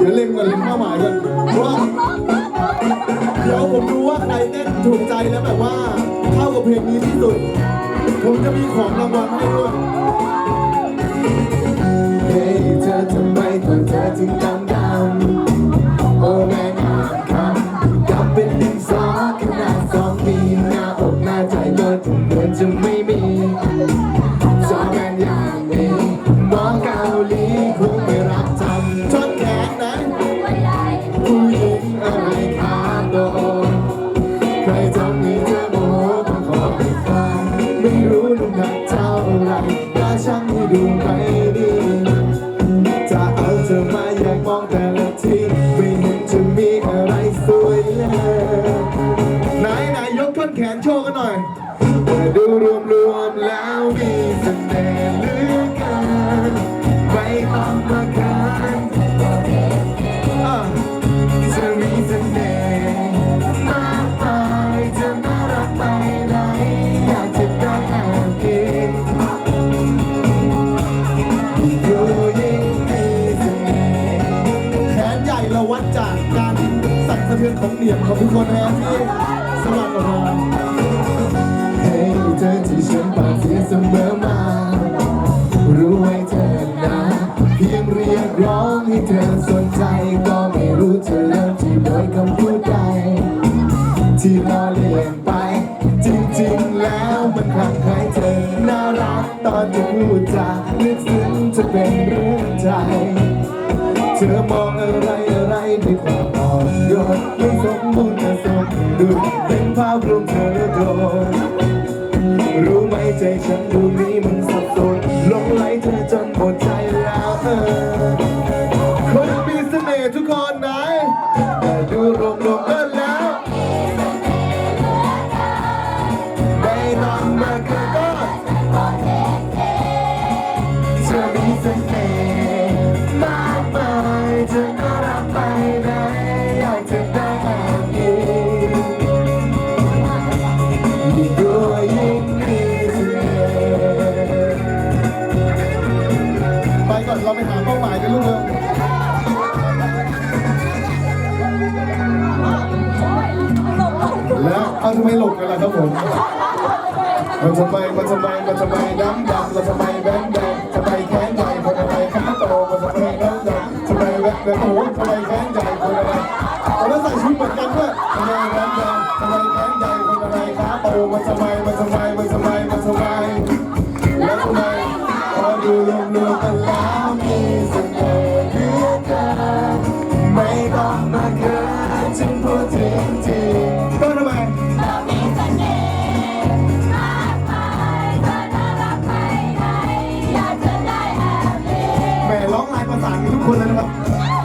เดี๋ยวเล็งก่อนเล็งเป้าหมายก่อนว่าเดี๋ยวผมดูว่าใครเต้นถูกใจแล้วแบบว่าเข้ากับเพลงนี้ที่สุด ผมจะมีของรางวัลให้ด้วย วมแล้วมีเสน่ห์เหลือเกินไม่ต้องมาเกินอะเธอมีเสน่ห์มากมายเธอน่ารักไปไหนอยากจะได้แอบกินอยู่ยิ่งมีเสน่ห์แขนใหญ่เราวัดจากการสั่นสะเทือนของเหนียงของทุกคนนะที่สลัดออกมา เสมอมา รู้ไว้เธอนะ เพียงเรียกร้องให้เธอสนใจ ก็ไม่รู้เธอเริ่มที่โดยคำพูดใดที่ล้อเลียนไป จริงๆแล้วมันคลั่งไคล้เธอ น่ารักตอนจะพูดจาลึกซึ้งจะเป็นเรื่องใจเธอมองอะไรอะไรด้วยความอ่อนโยนไม่สมบูรณ์แต่สมดุลเป็นภาพรวมเธอโดน ดูนี้มันสับสนหลงไหลเธอจนหมดใจแล้วเออ เอาทำไมหลบกันล่ะครับผมมันทำไมมันทำไมมันทำไมดำดำมันทำไมแบงแดงทำไมแขนใหญ่มันอะไรขาโตมันทำไมดำดำทำไมแบงแดงโอ้โหทำไมแขนใหญ่คนอะไรแล้วใส่ชุดเหมือนกันด้วยทำไมแบงแดงทำไมแขนใหญ่คนอะไรขาโตมันทำไมมันทำไม ประสานกันทุกคนเลยนะครับ